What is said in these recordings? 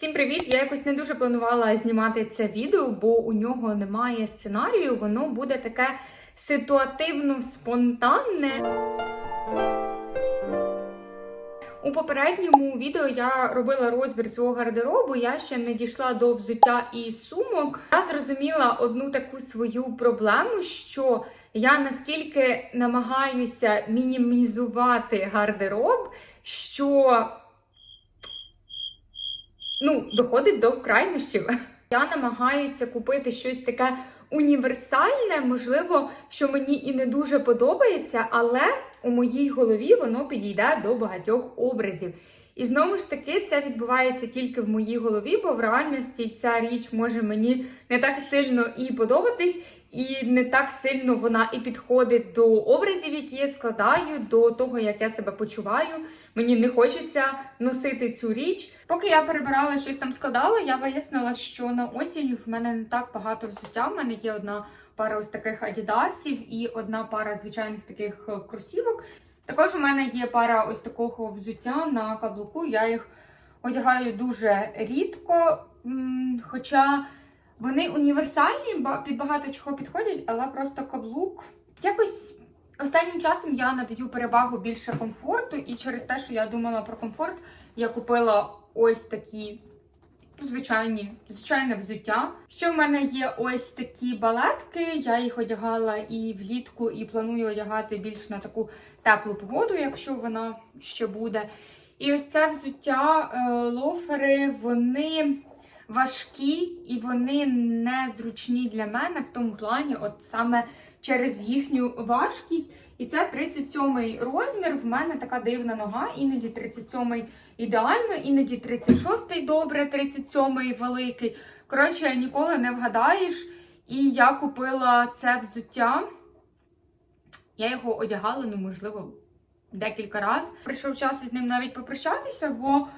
Всім привіт! Я якось не дуже планувала знімати це відео, бо у нього немає сценарію. Воно буде таке ситуативно спонтанне. У попередньому відео я робила розбір свого гардеробу. Я ще не дійшла до взуття і сумок. Я зрозуміла одну таку свою проблему, що я наскільки намагаюся мінімізувати гардероб, що ну, доходить до крайнощів. Я намагаюся купити щось таке універсальне, можливо, що мені і не дуже подобається, але у моїй голові воно підійде до багатьох образів. І знову ж таки, це відбувається тільки в моїй голові, бо в реальності ця річ може мені не так сильно і подобатись, і не так сильно вона і підходить до образів, які я складаю, до того, як я себе почуваю. Мені не хочеться носити цю річ. Поки я перебирала щось там складала, я вияснила, що на осінь в мене не так багато взуття. В мене є одна пара ось таких адідасів і одна пара звичайних таких е, кросівок. Також у мене є пара ось такого взуття на каблуку. Я їх одягаю дуже рідко, хоча вони універсальні, під багато чого підходять, але просто каблук якось. Останнім часом я надаю перевагу більше комфорту, і через те, що я думала про комфорт, я купила ось такі звичайні, звичайне взуття. Ще в мене є ось такі балетки. Я їх одягала і влітку, і планую одягати більш на таку теплу погоду, якщо вона ще буде. І ось це взуття, е, лофери, вони важкі і вони незручні для мене в тому плані, от саме через їхню важкість. І це 37-й розмір. В мене така дивна нога, іноді 37-й ідеально, іноді 36-й добре, 37-й великий. Коротше, ніколи не вгадаєш. І я купила це взуття. Я його одягала, ну, можливо, декілька разів. Прийшов час із ним навіть попрощатися, бо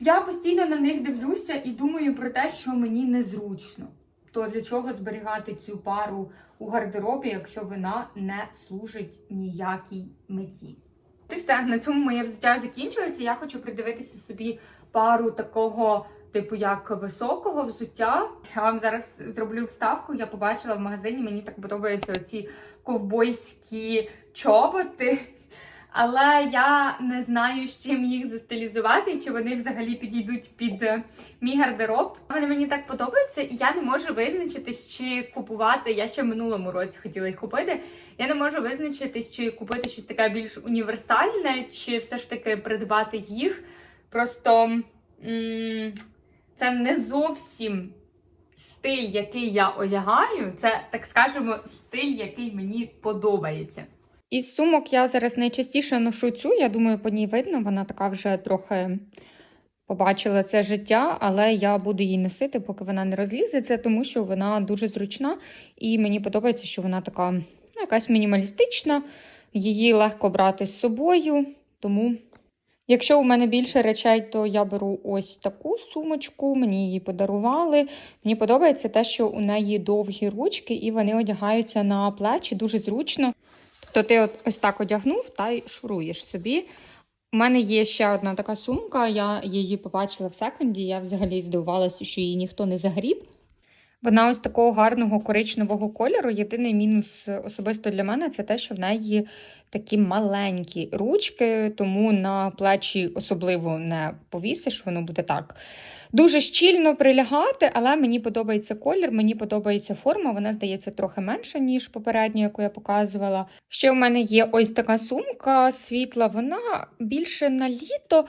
я постійно на них дивлюся і думаю про те, що мені незручно. То для чого зберігати цю пару у гардеробі, якщо вона не служить ніякій меті? І все, на цьому моє взуття закінчилося. Я хочу придивитися собі пару такого, типу, як високого взуття. Я вам зараз зроблю вставку. Я побачила в магазині, мені так подобаються оці ковбойські чоботи. Але я не знаю, з чим їх застилізувати, чи вони взагалі підійдуть під е, мій гардероб. Вони мені так подобаються, і я не можу визначитись, чи купувати. Я ще в минулому році хотіла їх купити. Я не можу визначитись, чи купити щось таке більш універсальне, чи все ж таки придбати їх. Просто це не зовсім стиль, який я одягаю. Це, так скажемо, стиль, який мені подобається. Із сумок я зараз найчастіше ношу цю, я думаю, по ній видно, вона така вже трохи побачила це життя, але я буду її носити, поки вона не розлізеться, тому що вона дуже зручна і мені подобається, що вона така ну, якась мінімалістична, її легко брати з собою. Тому, якщо у мене більше речей, то я беру ось таку сумочку, мені її подарували. Мені подобається те, що у неї довгі ручки і вони одягаються на плечі дуже зручно. То ти от ось так одягнув та й шуруєш собі. У мене є ще одна така сумка, я її побачила в секунді, я взагалі здивувалася, що її ніхто не загріб. Вона ось такого гарного коричневого кольору. Єдиний мінус особисто для мене це те, що в неї такі маленькі ручки, тому на плечі особливо не повісиш, воно буде так. Дуже щільно прилягати, але мені подобається колір, мені подобається форма. Вона здається трохи менша, ніж попередню, яку я показувала. Ще в мене є ось така сумка світла, вона більше на літо.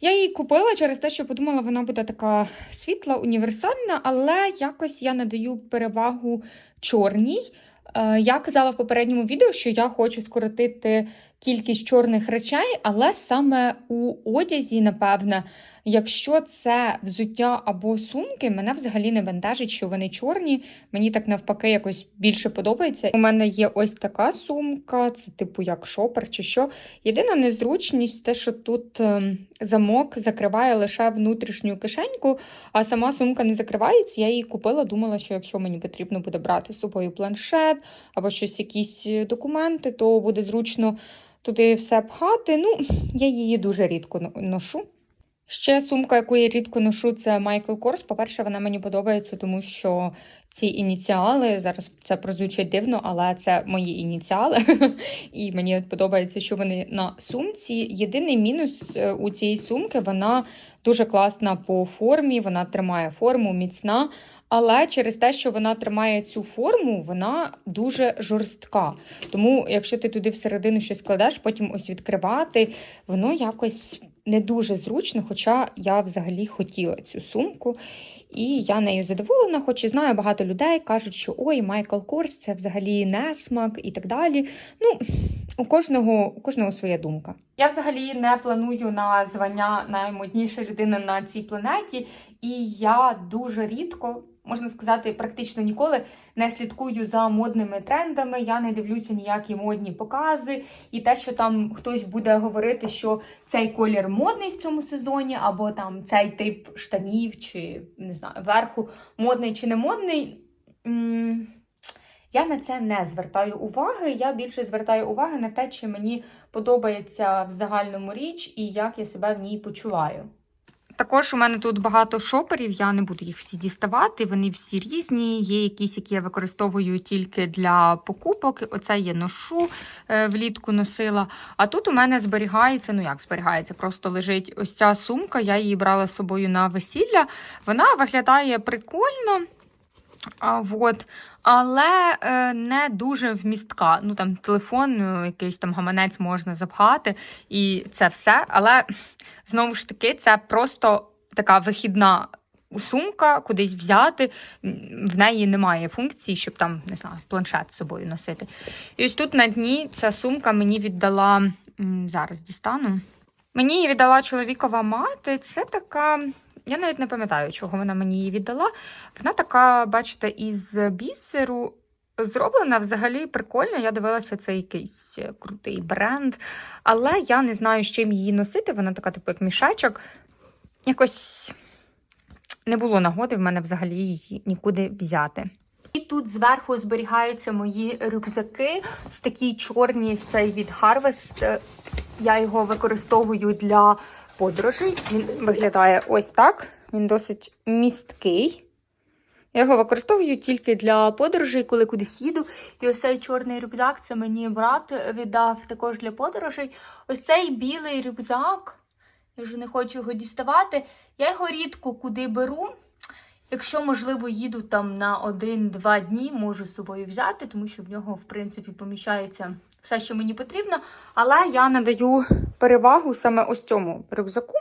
Я її купила через те, що подумала, вона буде така світла, універсальна, але якось я надаю перевагу чорній. Е, Я казала в попередньому відео, що я хочу скоротити кількість чорних речей, але саме у одязі, напевне, якщо це взуття або сумки, мене взагалі не бентежить, що вони чорні. Мені так навпаки якось більше подобається. У мене є ось така сумка, це типу як шопер чи що. Єдина незручність те, що тут ем, замок закриває лише внутрішню кишеньку, а сама сумка не закривається. Я її купила, думала, що якщо мені потрібно буде брати з собою планшет або щось, якісь е, документи, то буде зручно туди все пхати. Ну, я її дуже рідко ношу. Ще сумка, яку я рідко ношу, це Michael Kors. По-перше, вона мені подобається, тому що ці ініціали зараз це прозвучить дивно, але це мої ініціали. І мені подобається, що вони на сумці. Єдиний мінус е, у цієї сумки вона дуже класна по формі, вона тримає форму, міцна. Але через те, що вона тримає цю форму, вона дуже жорстка. Тому, якщо ти туди всередину щось кладеш, потім ось відкривати, воно якось не дуже зручно, хоча я взагалі хотіла цю сумку. І я нею задоволена, хоч і знаю, багато людей кажуть, що ой, Майкл Корс це взагалі несмак і так далі. Ну, у кожного, у кожного своя думка. Я взагалі не планую на звання наймодніша людина на цій планеті, і я дуже рідко, можна сказати, практично ніколи не слідкую за модними трендами. Я не дивлюся ніякі модні покази, і те, що там хтось буде говорити, що цей колір модний в цьому сезоні, або там цей тип штанів, чи не знаю, верху модний чи не модний. Я на це не звертаю уваги. Я більше звертаю уваги на те, чи мені подобається в загальному річ і як я себе в ній почуваю. Також у мене тут багато шоперів, я не буду їх всі діставати, вони всі різні. Є якісь, які я використовую тільки для покупок. Оце я ношу е, влітку носила. А тут у мене зберігається, ну як зберігається, просто лежить ось ця сумка. Я її брала з собою на весілля. Вона виглядає прикольно. А, вот. Але е, не дуже вмістка. Ну там телефон, е, якийсь там гаманець можна запхати, і це все. Але знову ж таки, це просто така вихідна сумка, кудись взяти. В неї немає функції, щоб там, не знаю, планшет з собою носити. І ось тут на дні ця сумка мені віддала зараз дістану. Мені її віддала чоловікова мати. Це така. Я навіть не пам'ятаю, чого вона мені її віддала. Вона така, бачите, із бісеру зроблена взагалі прикольно. Я дивилася, це якийсь крутий бренд. Але я не знаю, з чим її носити. Вона така, типу, як мішечок. Якось не було нагоди в мене взагалі її нікуди взяти. І тут зверху зберігаються мої рюкзаки. Ось такі чорні ось цей від Harvest. Я його використовую для подорожей. Він виглядає ось так. Він досить місткий. Я його використовую тільки для подорожей, коли кудись їду. І ось цей чорний рюкзак це мені брат віддав також для подорожей. Ось цей білий рюкзак, я вже не хочу його діставати. Я його рідко куди беру. Якщо, можливо, їду там на один-два дні, можу з собою взяти, тому що в нього, в принципі, поміщається все, що мені потрібно. Але я надаю перевагу саме ось цьому рюкзаку.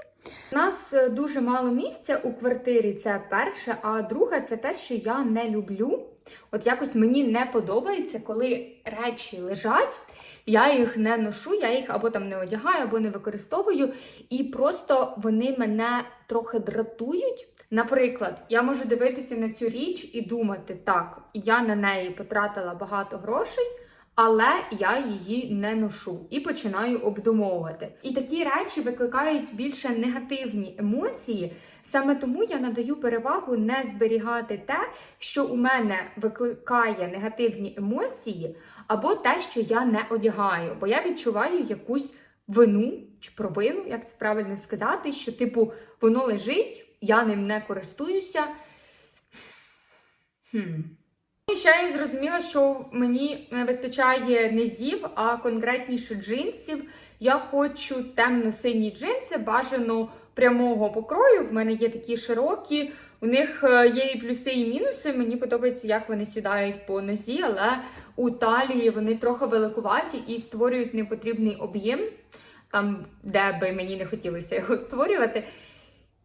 У нас е, дуже мало місця у квартирі, це перше. А друге, це те, що я не люблю. От якось мені не подобається, коли речі лежать. Я їх не ношу, я їх або там не одягаю, або не використовую, і просто вони мене трохи дратують. Наприклад, я можу дивитися на цю річ і думати, так, я на неї потратила багато грошей, але я її не ношу і починаю обдумовувати. І такі речі викликають більше негативні емоції. Саме тому я надаю перевагу не зберігати те, що у мене викликає негативні емоції, або те, що я не одягаю, бо я відчуваю якусь вину чи провину, як це правильно сказати, що, типу, воно лежить, я ним не користуюся. Хм. І ще я зрозуміла, що мені не вистачає низів, а конкретніше джинсів. Я хочу темно-сині джинси, бажано прямого покрою. В мене є такі широкі. У них е, є і плюси, і мінуси. Мені подобається, як вони сідають по нозі, але у талії вони трохи великуваті і створюють непотрібний об'єм, там, де би мені не хотілося його створювати.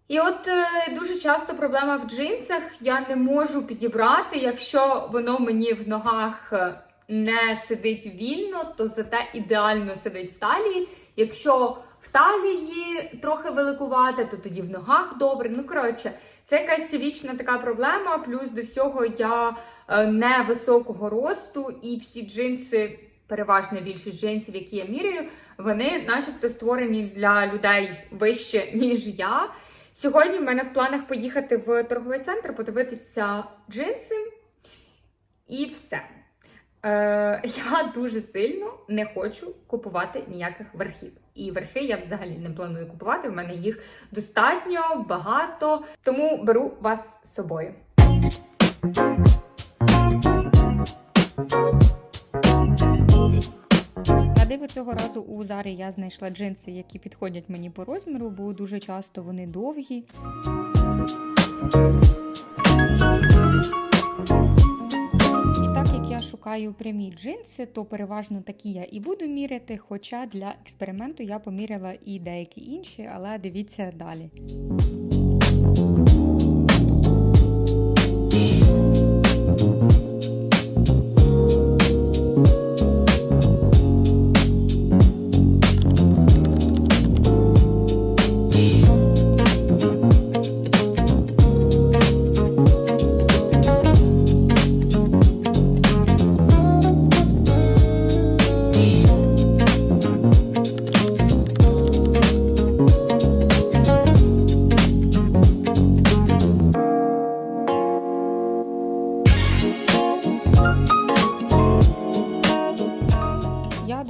І от е, дуже часто проблема в джинсах. Я не можу підібрати, якщо воно мені в ногах е, не сидить вільно, то зате ідеально сидить в талії. Якщо в талії трохи великувати, то тоді в ногах добре. Ну, коротше, це якась вічна така проблема. Плюс до всього я е, не високого росту, і всі джинси, переважна більшість джинсів, які я міряю, вони начебто створені для людей вище, ніж я. Сьогодні в мене в планах поїхати в торговий центр, подивитися джинси і все. Е, я дуже сильно не хочу купувати ніяких верхів. І верхи я взагалі не планую купувати. В мене їх достатньо багато, тому беру вас з собою. Диво цього разу у Зарі я знайшла джинси, які підходять мені по розміру, бо дуже часто вони довгі. Шукаю прямі джинси, то переважно такі я і буду міряти. Хоча для експерименту я поміряла і деякі інші, але дивіться далі.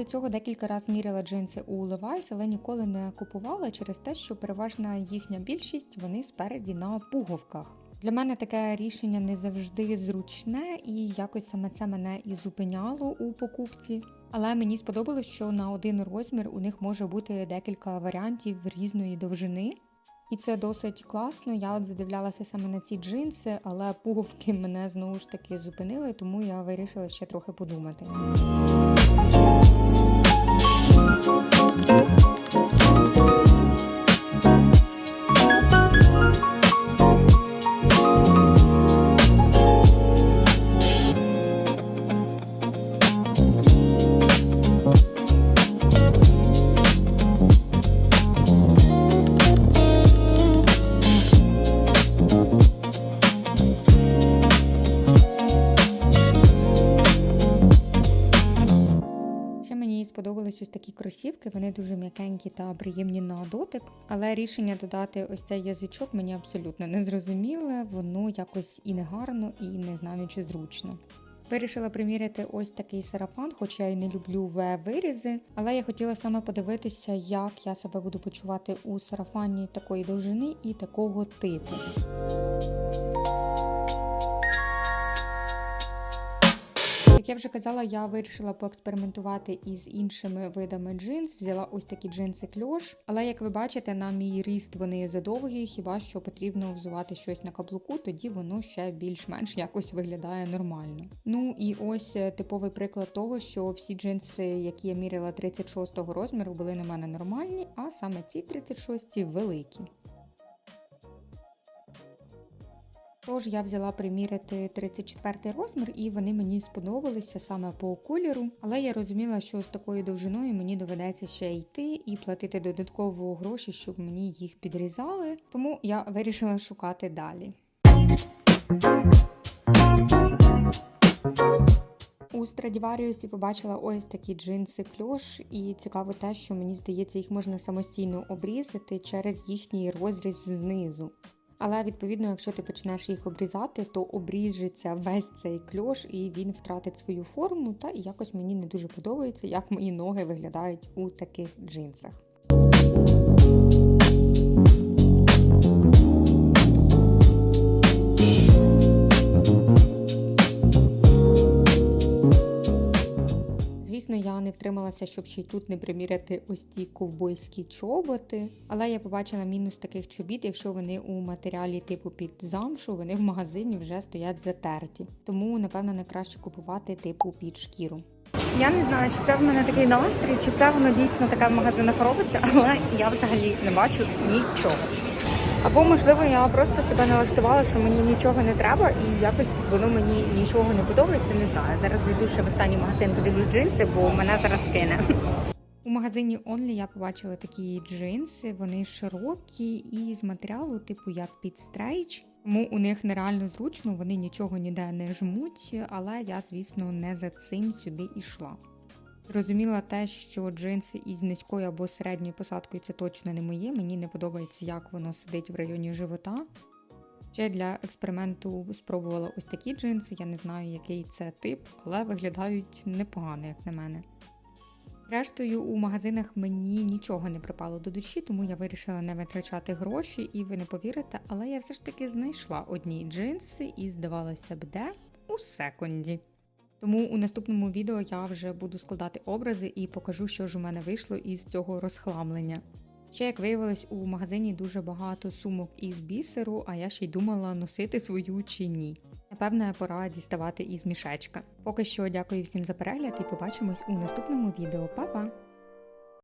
Цього декілька разів міряла джинси у Levi's, але ніколи не купувала через те, що переважна їхня більшість вони спереді на пуговках. Для мене таке рішення не завжди зручне, і якось саме це мене і зупиняло у покупці. Але мені сподобалось, що на один розмір у них може бути декілька варіантів різної довжини. І це досить класно. Я от задивлялася саме на ці джинси, але пуговки мене знову ж таки зупинили, тому я вирішила ще трохи подумати. Ще сподобались ось такі кросівки, вони дуже м'якенькі та приємні на дотик. Але рішення додати ось цей язичок мені абсолютно не зрозуміле, воно якось і не гарно, і не знаю, чи зручно. Вирішила приміряти ось такий сарафан, хоча я й не люблю В-вирізи, але я хотіла саме подивитися, як я себе буду почувати у сарафані такої довжини і такого типу. Я вже казала, я вирішила поекспериментувати із іншими видами джинс. Взяла ось такі джинси кльош. Але як ви бачите, на мій ріст вони задовгі, хіба що потрібно взувати щось на каблуку, тоді воно ще більш-менш якось виглядає нормально. Ну і ось е, типовий приклад того, що всі джинси, які я міряла 36-го розміру, були на мене нормальні, а саме ці 36 великі. Тож я взяла приміряти 34 розмір, і вони мені сподобалися саме по кольору. Але я розуміла, що з такою довжиною мені доведеться ще йти і платити додатково гроші, щоб мені їх підрізали. Тому я вирішила шукати далі. У Страдіваріусі побачила ось такі джинси кльош, і цікаво те, що мені здається, їх можна самостійно обрізати через їхній розріз знизу. Але відповідно, якщо ти почнеш їх обрізати, то обріжеться весь цей кльош і він втратить свою форму. Та і якось мені не дуже подобається, як мої ноги виглядають у таких джинсах. Звісно, я не втрималася, щоб ще й тут не приміряти ось ті ковбойські чоботи. Але я побачила мінус таких чобіт, якщо вони у матеріалі типу під замшу, вони в магазині вже стоять затерті. Тому, напевно, не краще купувати типу під шкіру. Я не знаю, чи це в мене такий настрій, чи це воно дійсно таке в магазинах робиться, але я взагалі не бачу нічого. Або, можливо, я просто себе налаштувала, що мені нічого не треба, і якось воно мені нічого не подобається. Не знаю. Зараз зайду ще в останній магазин, подивлюсь джинси, бо мене зараз кине. У магазині Only я побачила такі джинси, вони широкі і з матеріалу, типу як під стрейч. Тому у них нереально зручно, вони нічого ніде не жмуть, але я, звісно, не за цим сюди йшла. Розуміла те, що джинси із низькою або середньою посадкою це точно не моє. Мені не подобається, як воно сидить в районі живота. Ще для експерименту спробувала ось такі джинси. Я не знаю, який це тип, але виглядають непогано, як на мене. Рештою, у магазинах мені нічого не припало до душі, тому я вирішила не витрачати гроші, і ви не повірите, але я все ж таки знайшла одні джинси і, здавалося б, де у секунді. Тому у наступному відео я вже буду складати образи і покажу, що ж у мене вийшло із цього розхламлення. Ще як виявилось, у магазині дуже багато сумок із бісеру, а я ще й думала носити свою чи ні. Напевне, пора діставати із мішечка. Поки що дякую всім за перегляд і побачимось у наступному відео. Па-па!